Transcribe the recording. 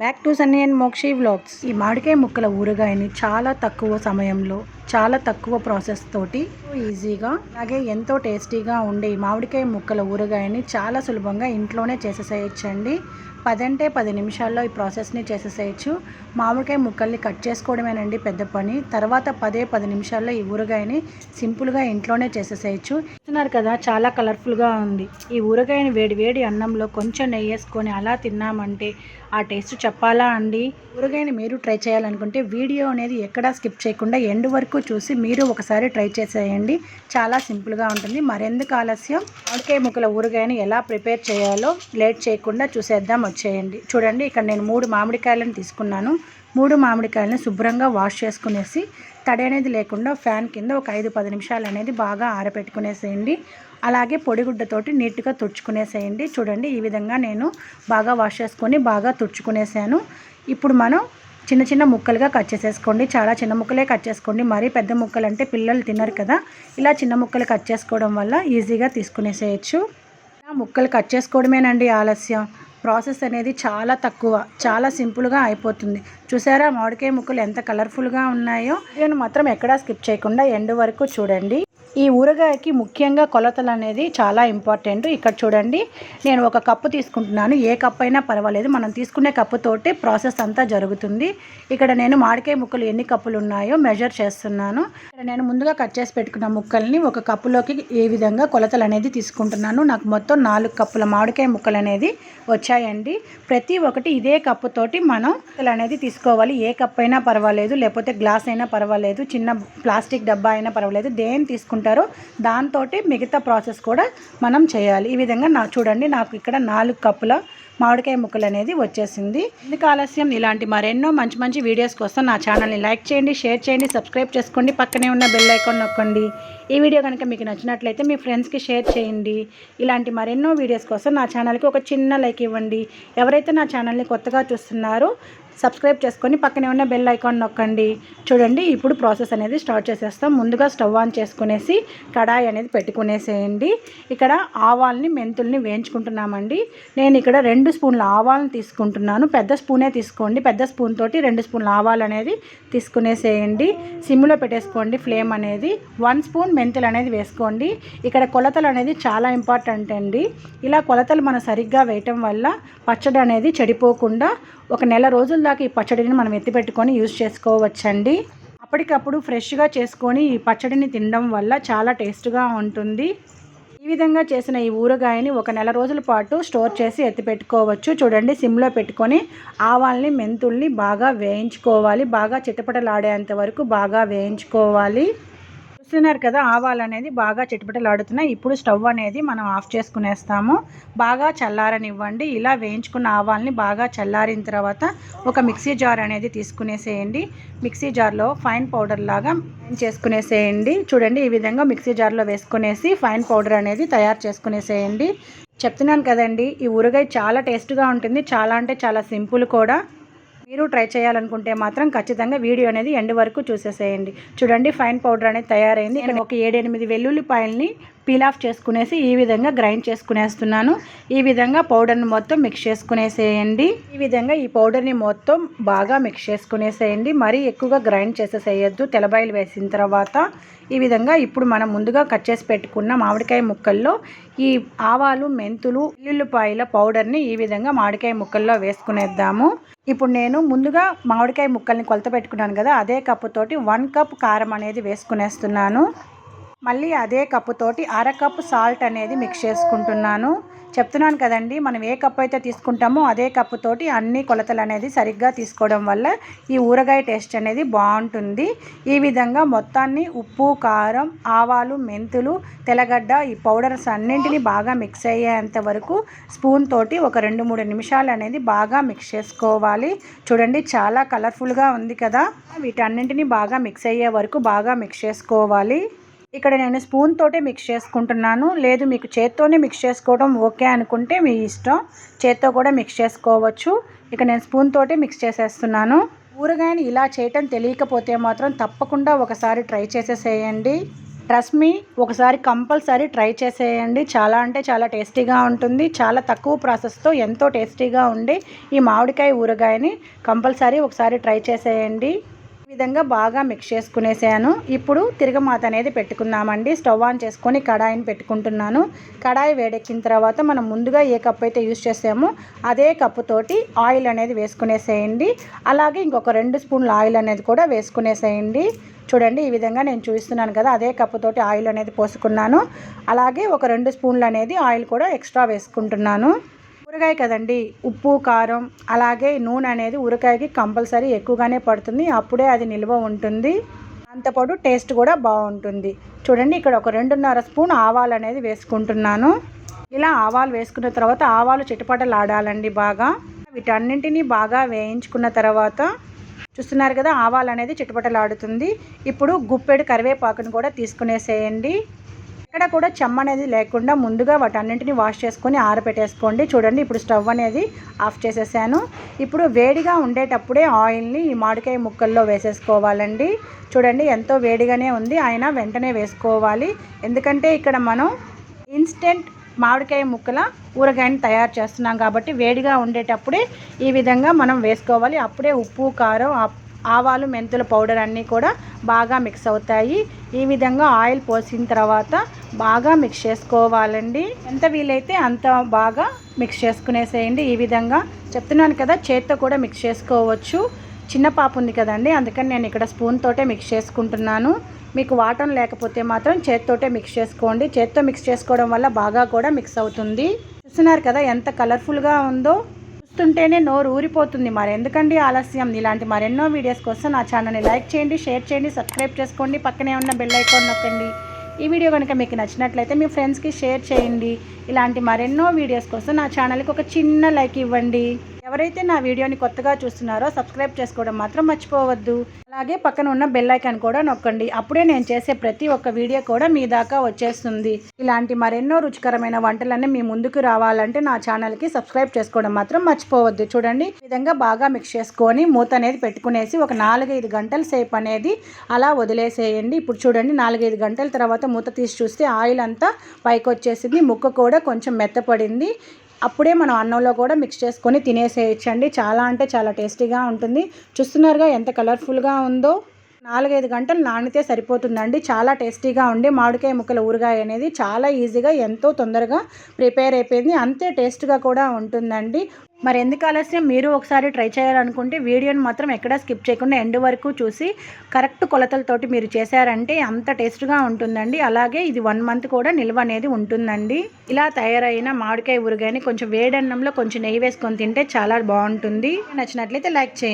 Back to Sunny and Mokshi vlogs ఈ మామిడికాయ ముక్కల ఊరగాయని చాలా తక్కువ సమయంలో చాలా తక్కువ ప్రాసెస్ తోటి ఈజీగా అలాగే ఎంతో టేస్టీగా ఉండే ఈ మామిడికాయ ముక్కల ఊరగాయని చాలా సులభంగా ఇంట్లోనే చేసేసేయచ్చండి. పదంటే పది నిమిషాల్లో ఈ ప్రాసెస్ని చేసేసేయచ్చు. మామిడికాయ ముక్కల్ని కట్ చేసుకోవడమేనండి పెద్ద పని. తర్వాత పదే పది నిమిషాల్లో ఈ ఊరగాయని సింపుల్గా ఇంట్లోనే చేసేసేయచ్చు. చూస్తున్నారు కదా చాలా కలర్ఫుల్గా ఉంది. ఈ ఊరగాయని వేడి వేడి అన్నంలో కొంచెం నెయ్యి వేసుకొని అలా తిన్నామంటే ఆ టేస్ట్ చెప్పాలా అండి? ఊరగాయని మీరు ట్రై చేయాలనుకుంటే వీడియో అనేది ఎక్కడా స్కిప్ చేయకుండా ఎండ్ వరకు చూసి మీరు ఒకసారి ట్రై చేసేయండి. చాలా సింపుల్గా ఉంటుంది. మరెందుకు ఆలస్యం? మామిడికాయ ముక్కల ఊరగాయని ఎలా ప్రిపేర్ చేయాలో లేట్ చేయకుండా చూసేద్దాం వచ్చేయండి. చూడండి ఇక్కడ నేను మూడు మామిడికాయలను తీసుకున్నాను. మూడు మామిడికాయలను శుభ్రంగా వాష్ చేసుకునేసి తడి అనేది లేకుండా ఫ్యాన్ కింద ఒక ఐదు పది నిమిషాలు అనేది బాగా ఆరబెట్టుకునేసేయండి అలాగే పొడిగుడ్డతోటి నీట్గా తుడుచుకునేసేయండి. చూడండి ఈ విధంగా నేను బాగా వాష్ చేసుకొని బాగా తుడుచుకునేసాను. ఇప్పుడు మనం చిన్న చిన్న ముక్కలుగా కట్ చేసేసుకోండి. చాలా చిన్న ముక్కలే కట్ చేసుకోండి. మరీ పెద్ద ముక్కలు అంటే పిల్లలు తినరు కదా. ఇలా చిన్న ముక్కలు కట్ చేసుకోవడం వల్ల ఈజీగా తీసుకునేసేయచ్చు. ఇలా ముక్కలు కట్ చేసుకోవడమేనండి ఆలస్యం. ప్రాసెస్ అనేది చాలా తక్కువ చాలా సింపుల్గా అయిపోతుంది. చూసారా? మామిడికాయ ముక్కలు ఎంత కలర్ఫుల్గా ఉన్నాయో. నేను మాత్రం ఎక్కడా స్కిప్ చేయకుండా ఎండ్ వరకు చూడండి. ఈ ఊరగాయకి ముఖ్యంగా కొలతలు అనేది చాలా ఇంపార్టెంట్. ఇక్కడ చూడండి నేను ఒక కప్పు తీసుకుంటున్నాను. ఏ కప్ అయినా పర్వాలేదు. మనం తీసుకునే కప్పుతోటే ప్రాసెస్ అంతా జరుగుతుంది. ఇక్కడ నేను మామిడికాయ ముక్కలు ఎన్ని కప్పులు ఉన్నాయో మెజర్ చేస్తున్నాను. ఇక్కడ నేను ముందుగా కట్ చేసి పెట్టుకున్న ముక్కల్ని ఒక కప్పులోకి ఏ విధంగా కొలతలు అనేది తీసుకుంటున్నాను. నాకు మొత్తం నాలుగు కప్పుల మామిడికాయ ముక్కలు అనేది వచ్చాయండి. ప్రతి ఒక్కటి ఇదే కప్పుతోటి మనం ముక్కలు అనేది తీసుకోవాలి. ఏ కప్ అయినా పర్వాలేదు. లేకపోతే గ్లాస్ అయినా పర్వాలేదు. చిన్న ప్లాస్టిక్ డబ్బా అయినా పర్వాలేదు. దేని ఉంటారో దాంతో మిగతా ప్రాసెస్ కూడా మనం చేయాలి. ఈ విధంగా నా చూడండి నాకు ఇక్కడ నాలుగు కప్పుల మామిడికాయ ముక్కలు అనేది వచ్చేసింది. ఎందుకు ఆలస్యం ఇలాంటి మరెన్నో మంచి మంచి వీడియోస్ కోసం నా ఛానల్ని లైక్ చేయండి షేర్ చేయండి సబ్స్క్రైబ్ చేసుకోండి పక్కనే ఉన్న బెల్ ఐకాన్ నొక్కండి. ఈ వీడియో కనుక మీకు నచ్చినట్లయితే మీ ఫ్రెండ్స్కి షేర్ చేయండి. ఇలాంటి మరెన్నో వీడియోస్ కోసం నా ఛానల్కి ఒక చిన్న లైక్ ఇవ్వండి. ఎవరైతే నా ఛానల్ని కొత్తగా చూస్తున్నారో సబ్స్క్రైబ్ చేసుకొని పక్కనే ఉన్న బెల్ ఐకాన్ నొక్కండి. చూడండి ఇప్పుడు ప్రాసెస్ అనేది స్టార్ట్ చేసేస్తాం. ముందుగా స్టవ్ ఆన్ చేసుకునేసి కడాయి అనేది పెట్టుకునేసేయండి. ఇక్కడ ఆవాల్ని మెంతుల్ని వేయించుకుంటున్నామండి. నేను ఇక్కడ రెండు స్పూన్ల ఆవాలను తీసుకుంటున్నాను. పెద్ద స్పూనే తీసుకోండి. పెద్ద స్పూన్ తోటి రెండు స్పూన్ల ఆవాలు అనేది తీసుకునేసేయండి. సిమ్లో పెట్టేసుకోండి ఫ్లేమ్ అనేది. వన్ స్పూన్ మెంతులు అనేది వేసుకోండి. ఇక్కడ కొలతలు అనేది చాలా ఇంపార్టెంట్ అండి. ఇలా కొలతలు మనం సరిగ్గా వేయటం వల్ల పచ్చడి అనేది చెడిపోకుండా ఒక నెల రోజుల దాకా ఈ పచ్చడిని మనం ఎత్తిపెట్టుకొని యూజ్ చేసుకోవచ్చండి. అప్పటికప్పుడు ఫ్రెష్గా చేసుకొని ఈ పచ్చడిని తినడం వల్ల చాలా టేస్ట్గా ఉంటుంది. ఈ విధంగా చేసిన ఈ ఊరగాయని ఒక నెల రోజుల పాటు స్టోర్ చేసి ఎత్తిపెట్టుకోవచ్చు చూడండి సిమ్లో పెట్టుకొని ఆవాల్ని మెంతుల్ని బాగా వేయించుకోవాలి. బాగా చిటపటలాడేంత వరకు బాగా వేయించుకోవాలి. చూస్తున్నారు కదా ఆవాలు అనేది బాగా చిటపటలాడుతున్నాయి. ఇప్పుడు స్టవ్ అనేది మనం ఆఫ్ చేసుకునేస్తాము. బాగా చల్లారనివ్వండి. ఇలా వేయించుకున్న ఆవాల్ని బాగా చల్లారిన తర్వాత ఒక మిక్సీ జార్ అనేది తీసుకునేసేయండి. మిక్సీ జార్లో ఫైన్ పౌడర్ లాగా చేసుకునేసేయండి. చూడండి ఈ విధంగా మిక్సీ జార్లో వేసుకునేసి ఫైన్ పౌడర్ అనేది తయారు చేసుకునేసేయండి. చెప్తున్నాను కదండి ఈ ఊరగాయ చాలా టేస్ట్గా ఉంటుంది. చాలా అంటే చాలా సింపుల్ కూడా. మీరు ట్రై చేయాలనుకుంటే మాత్రం ఖచ్చితంగా వీడియో అనేది ఎండ్ వరకు చూసేసేయండి. చూడండి ఫైన్ పౌడర్ అనేది తయారైంది. ఇక్కడ ఒక ఏడెనిమిది వెల్లుల్లిపాయల్ని పీల్ ఆఫ్ చేసుకునేసి ఈ విధంగా గ్రైండ్ చేసుకునేస్తున్నాను. ఈ విధంగా పౌడర్ని మొత్తం మిక్స్ చేసుకునేసేయండి. ఈ విధంగా ఈ పౌడర్ని మొత్తం బాగా మిక్స్ చేసుకునేసేయండి. మరీ ఎక్కువగా గ్రైండ్ చేసేసేయద్దు. తెలబాయిలు వేసిన తర్వాత ఈ విధంగా ఇప్పుడు మనం ముందుగా కట్ చేసి పెట్టుకున్న మామిడికాయ ముక్కల్లో ఈ ఆవాలు మెంతులు వెల్లుల్లిపాయల పౌడర్ని ఈ విధంగా మామిడికాయ ముక్కల్లో వేసుకునేద్దాము. ఇప్పుడు నేను ముందుగా మామిడికాయ ముక్కల్ని కొలత పెట్టుకున్నాను కదా అదే కప్పుతోటి వన్ కప్ కారం అనేది వేసుకునేస్తున్నాను. మళ్ళీ అదే కప్పుతోటి అర కప్పు సాల్ట్ అనేది మిక్స్ చేసుకుంటున్నాను. చెప్తున్నాను కదండి మనం ఏ కప్పు అయితే తీసుకుంటామో అదే కప్పుతోటి అన్ని కొలతలు అనేది సరిగ్గా తీసుకోవడం వల్ల ఈ ఊరగాయ టేస్ట్ అనేది బాగుంటుంది. ఈ విధంగా మొత్తాన్ని ఉప్పు కారం ఆవాలు మెంతులు తెల్లగడ్డ ఈ పౌడర్స్ అన్నింటినీ బాగా మిక్స్ అయ్యేంత వరకు స్పూన్ తోటి ఒక రెండు మూడు నిమిషాలు అనేది బాగా మిక్స్ చేసుకోవాలి. చూడండి చాలా కలర్ఫుల్గా ఉంది కదా. వీటన్నింటినీ బాగా మిక్స్ అయ్యే వరకు బాగా మిక్స్ చేసుకోవాలి. ఇక్కడ నేను స్పూన్ తోటే మిక్స్ చేసుకుంటున్నాను. లేదు మీకు చేత్తోనే మిక్స్ చేసుకోవడం ఓకే అనుకుంటే మీ ఇష్టం. చేత్తో కూడా మిక్స్ చేసుకోవచ్చు. ఇక నేను స్పూన్ తోటే మిక్స్ చేసేస్తున్నాను. ఊరగాయని ఇలా చేయటం తెలియకపోతే మాత్రం తప్పకుండా ఒకసారి ట్రై చేసేసేయండి. ట్రస్ట్ మీ ఒకసారి కంపల్సరీ ట్రై చేసేయండి. చాలా అంటే చాలా టేస్టీగా ఉంటుంది. చాలా తక్కువ ప్రాసెస్తో ఎంతో టేస్టీగా ఉండి ఈ మామిడికాయ ఊరగాయని కంపల్సరీ ఒకసారి ట్రై చేసేయండి. విధంగా బాగా మిక్స్ చేసుకునేసాను. ఇప్పుడు తిరగమాత అనేది పెట్టుకుందామండి. స్టవ్ ఆన్ చేసుకొని కడాయిని పెట్టుకుంటున్నాను. కడాయి వేడెక్కిన తర్వాత మనం ముందుగా ఏ కప్ అయితే యూస్ చేసామో అదే కప్పుతోటి ఆయిల్ అనేది వేసుకునేసేయండి. అలాగే ఇంకొక రెండు స్పూన్ల ఆయిల్ అనేది కూడా వేసుకునేసేయండి. చూడండి ఈ విధంగా నేను చూపిస్తున్నాను కదా అదే కప్పుతోటి ఆయిల్ అనేది పోసుకున్నాను. అలాగే ఒక రెండు స్పూన్లు అనేది ఆయిల్ కూడా ఎక్స్ట్రా వేసుకుంటున్నాను. ఊరగాయ కదండి. ఉప్పు కారం అలాగే నూనె అనేది ఊరకాయకి కంపల్సరీ ఎక్కువగానే పడుతుంది. అప్పుడే అది నిల్వ ఉంటుంది. అంతపాటు టేస్ట్ కూడా బాగుంటుంది. చూడండి ఇక్కడ ఒక రెండున్నర స్పూన్ ఆవాలు అనేది వేసుకుంటున్నాను. ఇలా ఆవాలు వేసుకున్న తర్వాత ఆవాలు చిటపటలు ఆడాలండి బాగా. వీటన్నింటినీ బాగా వేయించుకున్న తర్వాత చూస్తున్నారు కదా ఆవాలు అనేది చిటపటలాడుతుంది. ఇప్పుడు గుప్పెడు కరివేపాకును కూడా తీసుకునేసేయండి. ఎక్కడ కూడా చెమ్మ అనేది లేకుండా ముందుగా వాటన్నింటిని వాష్ చేసుకొని ఆరబెట్టేసుకోండి. చూడండి ఇప్పుడు స్టవ్ అనేది ఆఫ్ చేసేసాను. ఇప్పుడు వేడిగా ఉండేటప్పుడే ఆయిల్ని ఈ మామిడికాయ ముక్కల్లో వేసేసుకోవాలండి. చూడండి ఎంతో వేడిగానే ఉంది. అయినా వెంటనే వేసుకోవాలి. ఎందుకంటే ఇక్కడ మనం ఇన్స్టెంట్ మామిడికాయ ముక్కల ఊరగాయని తయారు చేస్తున్నాం కాబట్టి వేడిగా ఉండేటప్పుడే ఈ విధంగా మనం వేసుకోవాలి. అప్పుడే ఉప్పు కారం ఆవాలు మెంతుల పౌడర్ అన్నీ కూడా బాగా మిక్స్ అవుతాయి. ఈ విధంగా ఆయిల్ పోసిన తర్వాత బాగా మిక్స్ చేసుకోవాలండి. ఎంత వీలైతే అంత బాగా మిక్స్ చేసుకునేసేయండి. ఈ విధంగా చెప్తున్నాను కదా చేత్తో కూడా మిక్స్ చేసుకోవచ్చు. చిన్న పాప ఉంది కదండి అందుకని నేను ఇక్కడ స్పూన్ తోటే మిక్స్ చేసుకుంటున్నాను. మీకు వాటం లేకపోతే మాత్రం చేత్తోటే మిక్స్ చేసుకోండి. చేత్తో మిక్స్ చేసుకోవడం వల్ల బాగా కూడా మిక్స్ అవుతుంది. చూస్తున్నారు కదా ఎంత కలర్ఫుల్గా ఉందో. చూస్తుంటేనే నోరు ఊరిపోతుంది మరి. ఎందుకండి ఆలస్యం? ఇలాంటి మరెన్నో వీడియోస్ కోసం నా ఛానల్ని లైక్ చేయండి షేర్ చేయండి సబ్స్క్రైబ్ చేసుకోండి పక్కనే ఉన్న బెల్ ఐకాన్ నొక్కండి. ఈ వీడియో కనుక మీకు నచ్చినట్లయితే మీ ఫ్రెండ్స్కి షేర్ చేయండి. ఇలాంటి మరెన్నో వీడియోస్ కోసం నా ఛానల్కి ఒక చిన్న లైక్ ఇవ్వండి. ఎవరైతే నా వీడియోని కొత్తగా చూస్తున్నారో సబ్స్క్రైబ్ చేసుకోవడం మాత్రం మర్చిపోవద్దు. అలాగే పక్కన ఉన్న బెల్ ఐకాన్ కూడా నొక్కండి. అప్పుడే నేను చేసే ప్రతి ఒక్క వీడియో కూడా మీ దాకా వచ్చేస్తుంది. ఇలాంటి మరెన్నో రుచికరమైన వంటలన్నీ మీ ముందుకు రావాలంటే నా ఛానల్కి సబ్స్క్రైబ్ చేసుకోవడం మాత్రం మర్చిపోవద్దు. చూడండి విధంగా బాగా మిక్స్ చేసుకొని మూత అనేది పెట్టుకునేసి ఒక నాలుగైదు గంటల సేపు అనేది అలా వదిలేసేయండి. ఇప్పుడు చూడండి నాలుగైదు గంటల తర్వాత మూత తీసి చూస్తే ఆయిల్ అంతా పైకి వచ్చేసింది ముక్క కూడా కొంచెం మెత్తపడింది. అప్పుడే మనం అన్నంలో కూడా మిక్స్ చేసుకొని తినేసేయచ్చండి. చాలా అంటే చాలా టేస్టీగా ఉంటుంది. చూస్తున్నారుగా ఎంత కలర్ఫుల్గా ఉందో. నాలుగైదు గంటలు నానితే సరిపోతుందండి. చాలా టేస్టీగా ఉండి మామిడికాయ ముక్కల ఊరగాయ అనేది చాలా ఈజీగా ఎంతో తొందరగా ప్రిపేర్ అయిపోయింది. అంతే టేస్ట్గా కూడా ఉంటుందండి. మరి ఎందుకు ఆలస్యం? మీరు ఒకసారి ట్రై చేయాలనుకుంటే వీడియోని మాత్రం ఎక్కడా స్కిప్ చేయకుండా ఎండ్ వరకు చూసి కరెక్ట్ కొలతలతోటి మీరు చేశారంటే అంత టేస్ట్గా ఉంటుందండి. అలాగే ఇది వన్ మంత్ కూడా నిల్వ అనేది ఉంటుందండి. ఇలా తయారైన మామిడికాయ ఊరగాయని కొంచెం వేడన్నంలో కొంచెం నెయ్యి వేసుకొని తింటే చాలా బాగుంటుంది. నచ్చినట్లయితే లైక్ చేయండి.